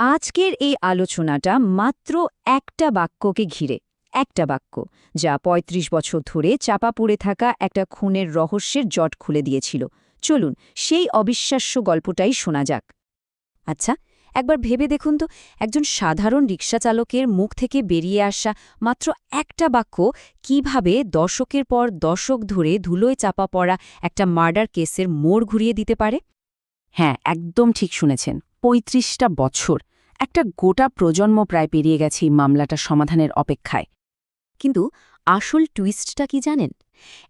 আজকের এই আলোচনাটা মাত্র একটা বাক্যকে ঘিরে, একটা বাক্য, যা ৩৫ বছর ধরে চাপা পড়ে থাকা একটা খুনের রহস্যের জট খুলে দিয়েছিল। চলুন, সেই অবিশ্বাস্য গল্পটাই শোনা যাক। আচ্ছা একবার ভেবে দেখুন তো, একজন সাধারণ রিক্সা চালকের মুখ থেকে বেরিয়ে আসা মাত্র একটা বাক্য কীভাবে দশকের পর দশক ধরে ধুলোয় চাপা পড়া একটা মার্ডার কেসের মোড় ঘুরিয়ে দিতে পারে? হ্যাঁ একদম ঠিক শুনেছেন। পঁয়ত্রিশটা বছর। একটা গোটা প্রজন্ম প্রায় পেরিয়ে গেছে এই মামলাটা সমাধানের অপেক্ষায়। কিন্তু আসল টুইস্টটা কি জানেন?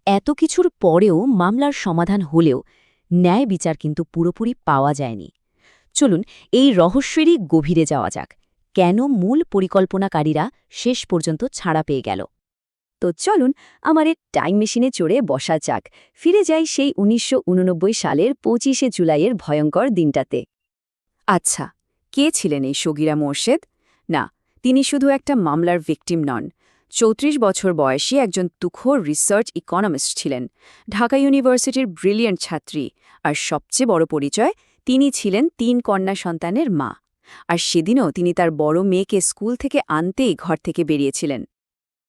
এত কিছুর পরেও মামলার সমাধান হলেও ন্যায় বিচার কিন্তু পুরোপুরি পাওয়া যায়নি। চলুন এই রহস্যেরই গভীরে যাওয়া যাক। কেন মূল পরিকল্পনাকারীরা শেষ পর্যন্ত ছাড়া পেয়ে গেল? তো চলুন আমার টাইম মেশিনে চড়ে বসা যাক। ফিরে যাই সেই উনিশশো উননব্বই সালের পঁচিশে জুলাইয়ের ভয়ঙ্কর দিনটাতে। আচ্ছা কে ছিলেন এই সগিরা মোর্শেদ? না, তিনি শুধু একটা মামলার ভিকটিম নন। চৌত্রিশ বছর বয়সী একজন তুখোর রিসার্চ ইকোনমিস্ট ছিলেন। ঢাকা ইউনিভার্সিটির ব্রিলিয়েন্ট ছাত্রী। আর সবচেয়ে বড় পরিচয়, তিনি ছিলেন তিন কন্যা সন্তানের মা। আর সেদিনও তিনি তার বড় মেয়েকে স্কুল থেকে আনতেই ঘর থেকে বেরিয়েছিলেন।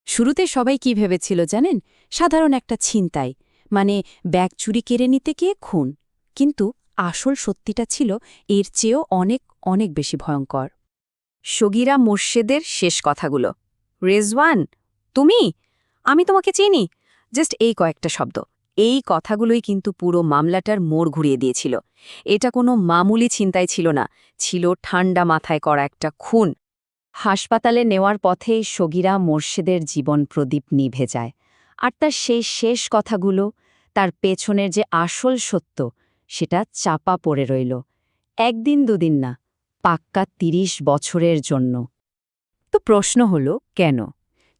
শুরুতে সবাই কি ভেবেছিল জানেন? সাধারণ একটা ছিনতাই। মানে ব্যাগ চুরি কেড়ে নিতে গিয়ে খুন। কিন্তু আসল সত্যিটা ছিল, এর চেয়েও অনেক অনেক বেশি ভয়ঙ্কর। সগিরা মোর্শেদের শেষ কথাগুলো, রেজওয়ান, তুমি? আমি তোমাকে চিনি? জাস্ট এই কয়েকটা শব্দ। এই কথাগুলোই কিন্তু পুরো মামলাটার মোড় ঘুরিয়ে দিয়েছিল। এটা কোনো মামুলি চিন্তাই ছিল না, ছিল ঠান্ডা মাথায় করা একটা খুন। হাসপাতালে নেওয়ার পথে সগিরা মোর্শেদের জীবন প্রদীপ নিভে যায়। আর তার সেই শেষ কথাগুলো, তার পেছনের যে আসল সত্য সেটা চাপা পড়ে রইল। একদিন দুদিন না, পাক্কা ৩০ বছরের জন্য। তো প্রশ্ন হল, কেন?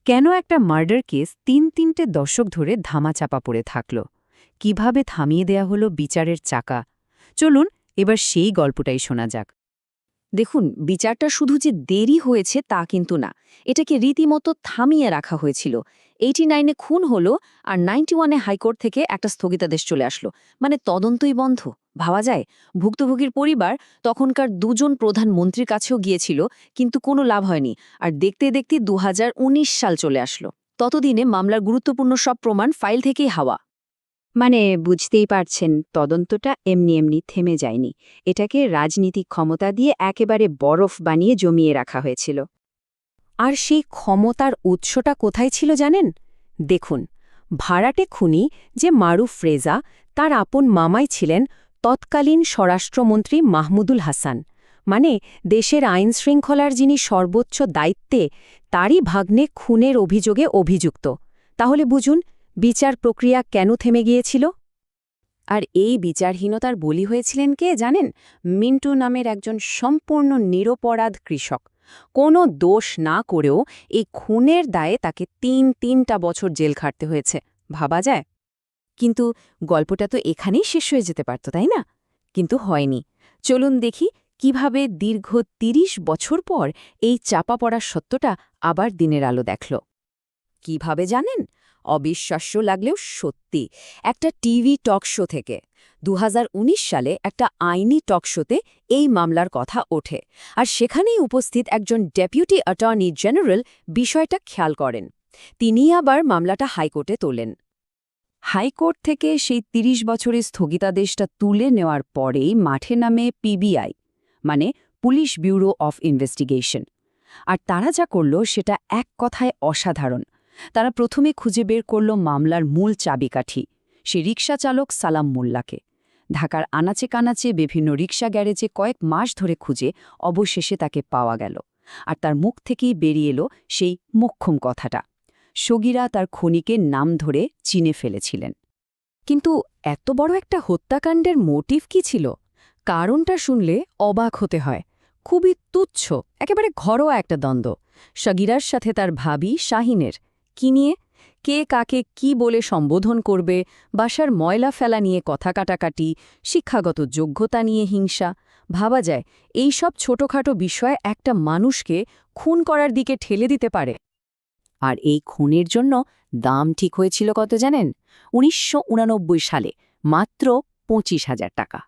কেন একটা মার্ডার কেস তিন তিনটে দশক ধরে ধামাচাপা পড়ে থাকল? কীভাবে থামিয়ে দেয়া হলো বিচারের চাকা? চলুন, এবার সেই গল্পটাই শোনা যাক। দেখুন, বিচারটা শুধু যে দেরি হয়েছে তা কিন্তু না। এটাকে রীতিমতো থামিয়ে রাখা হয়েছিল। এইটি নাইনে খুন হলো আর নাইনটি ওয়ানে হাইকোর্ট থেকে একটা স্থগিতাদেশ চলে আসলো। মানে তদন্তই বন্ধ। ভাবা যায়, ভুক্তভোগীর পরিবার তখনকার দুজন প্রধানমন্ত্রীর কাছেও গিয়েছিল, কিন্তু কোনো লাভ হয়নি। আর দেখতে দেখতে দু হাজার উনিশ সাল চলে আসলো। ততদিনে মামলার গুরুত্বপূর্ণ সব প্রমাণ ফাইল থেকেই হাওয়া। মানে বুঝতেই পারছেন, তদন্তটা এমনি এমনি থেমে যায়নি। এটাকে রাজনীতিক ক্ষমতা দিয়ে একেবারে বরফ বানিয়ে জমিয়ে রাখা হয়েছিল। আর সেই ক্ষমতার উৎসটা কোথায় ছিল জানেন? দেখুন, ভাড়াটে খুনি যে মারুফ ফ্রেজা তার আপন মামাই ছিলেন তৎকালীন স্বরাষ্ট্রমন্ত্রী মাহমুদুল হাসান। মানে দেশের আইন শৃঙ্খলার যিনি সর্বোচ্চ দায়িত্বে, তারই ভাগ্নে খুনের অভিযোগে অভিযুক্ত। তাহলে বুঝুন বিচার প্রক্রিয়া কেন থেমে গিয়েছিল? আর এই বিচারহীনতার বলি হয়েছিলেন কে জানেন? মিন্টু নামের একজন সম্পূর্ণ নিরপরাধ কৃষক। কোনো দোষ না করেও এই খুনের দায়ে তাকে তিন তিনটা বছর জেল খাটতে হয়েছে, ভাবা যায়? কিন্তু গল্পটা তো এখানেই শেষ হয়ে যেতে পারত, তাই না? কিন্তু হয়নি। চলুন দেখি কীভাবে দীর্ঘ ৩০ বছর পর এই চাপা পড়ার সত্যটা আবার দিনের আলো দেখল। কীভাবে জানেন? অবিশ্বাস্য লাগলেও সত্যি। একটা টিভি টক শো থেকে দু হাজার উনিশ সালে একটা আইনি টক শোতে এই মামলার কথা ওঠে। আর সেখানেই উপস্থিত একজন ডেপুটি অ্যাটর্নি জেনারেল বিষয়টা খেয়াল করেন। তিনি আবার মামলাটা হাইকোর্টে তোলেন। হাইকোর্ট থেকে সেই ৩০ বছরের স্থগিতাদেশটা তুলে নেওয়ার পরেই মাঠে নামে পিবিআই মানে পুলিশ ব্যুরো অফ ইনভেস্টিগেশন। আর তারা যা করল সেটা এক কথায় অসাধারণ। তারা প্রথমে খুঁজে বের করল মামলার মূল চাবিকাঠি, সে রিক্সা চালক সালাম মোল্লাকে। ঢাকার আনাচে কানাচে বিভিন্ন রিক্সা গ্যারেজে কয়েক মাস ধরে খুঁজে অবশেষে তাকে পাওয়া গেল। আর তার মুখ থেকেই বেরিয়ে এলো সেই মোক্ষম কথাটা। সগিরা তার খনিকে নাম ধরে চিনে ফেলেছিলেন। কিন্তু এত বড় একটা হত্যাকাণ্ডের মোটিভ কি ছিল? কারণটা শুনলে অবাক হতে হয়। খুবই তুচ্ছ, একেবারে ঘরোয়া একটা দ্বন্দ্ব। সগিরার সাথে তার ভাবি শাহিনের কি নিয়ে? কে কাকে কি বলে সম্বোধন করবে? বাসার ময়লা ফেলা নিয়ে কথা কাটাকাটি, শিক্ষাগত যোগ্যতা নিয়ে হিংসা। ভাবা যায়, এই সব ছোটখাটো বিষয় একটা মানুষকে খুন করার দিকে ঠেলে দিতে পারে। আর এই খুনের জন্য দাম ঠিক হয়েছিল কত জানেন? উনিশশো সালে, মাত্র পঁচিশ হাজার টাকা।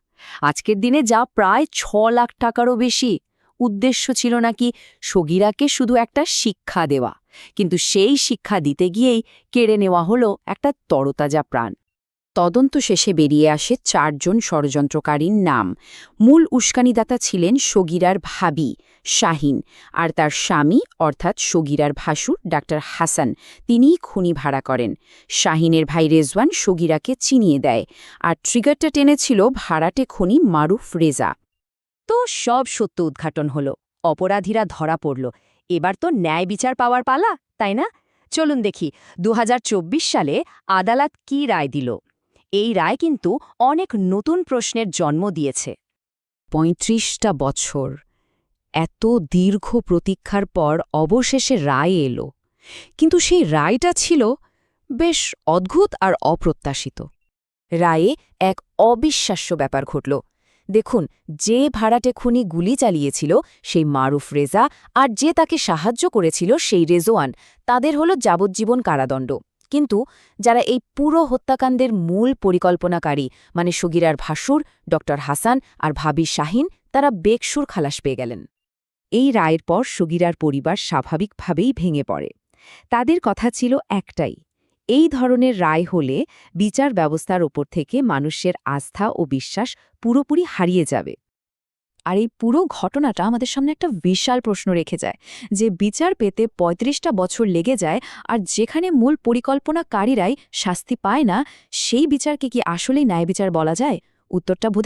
আজকের দিনে যা প্রায় ছ লাখ টাকারও বেশি। উদ্দেশ্য ছিল নাকি সগিরাকে শুধু একটা শিক্ষা দেওয়া। কিন্তু সেই শিক্ষা দিতে গিয়েই কেড়ে নেওয়া হলো একটা তরতাজা প্রাণ। তদন্ত শেষে বেরিয়ে আসে চারজন ষড়যন্ত্রকারীর নাম। মূল উস্কানিদাতা ছিলেন সগিরার ভাবি শাহিন আর তার স্বামী, অর্থাৎ সগিরার ভাসুর ডাক্তার হাসান, তিনিই খুনি ভাড়া করেন। শাহিনের ভাই রেজওয়ান সগিরাকে চিনিয়ে দেয়। আর ট্রিগারটা টেনেছিল ভাড়াটে খনি মারুফ রেজা। তো সব সত্য উদ্ঘাটন হলো। অপরাধীরা ধরা পড়ল। এবার তো ন্যায় বিচার পাওয়ার পালা, তাই না? চলুন দেখি, দুহাজার চব্বিশ সালে আদালত কি রায় দিল? এই রায় কিন্তু অনেক নতুন প্রশ্নের জন্ম দিয়েছে। পঁয়ত্রিশটা বছর, এত দীর্ঘ প্রতীক্ষার পর অবশেষে রায় এলো। কিন্তু সেই রায়টা ছিল বেশ অদ্ভুত আর অপ্রত্যাশিত। রায়ে এক অবিশ্বাস্য ব্যাপার ঘটল। দেখুন, যে ভাড়াটে খুনি গুলি চালিয়েছিল, সেই মারুফ রেজা আর যে তাকে সাহায্য করেছিল সেই রেজোয়ান, তাদের হল যাবজ্জীবন কারাদণ্ড। কিন্তু যারা এই পুরো হত্যাকাণ্ডের মূল পরিকল্পনাকারী মানে সগিরার ভাসুর ড হাসান আর ভাবি শাহিন, তারা বেকসুর খালাস পেয়ে গেলেন। এই রায়ের পর সগিরার পরিবার স্বাভাবিকভাবেই ভেঙে পড়ে। তাদের কথা ছিল একটাই এই ধরনের রায় হলে বিচার ব্যবস্থার ওপর থেকে মানুষের আস্থা ও বিশ্বাস পুরোপুরি হারিয়ে যাবে। আর এই পুরো ঘটনাটা আমাদের সামনে একটা বিশাল প্রশ্ন রেখে যায় যে বিচার পেতে ৩৫টা বছর লেগে যায় আর যেখানে মূল পরিকল্পনাকারীরাই শাস্তি পায় না, সেই বিচারকে কি আসলেই ন্যায় বিচার বলা যায়? উত্তরটা বোধ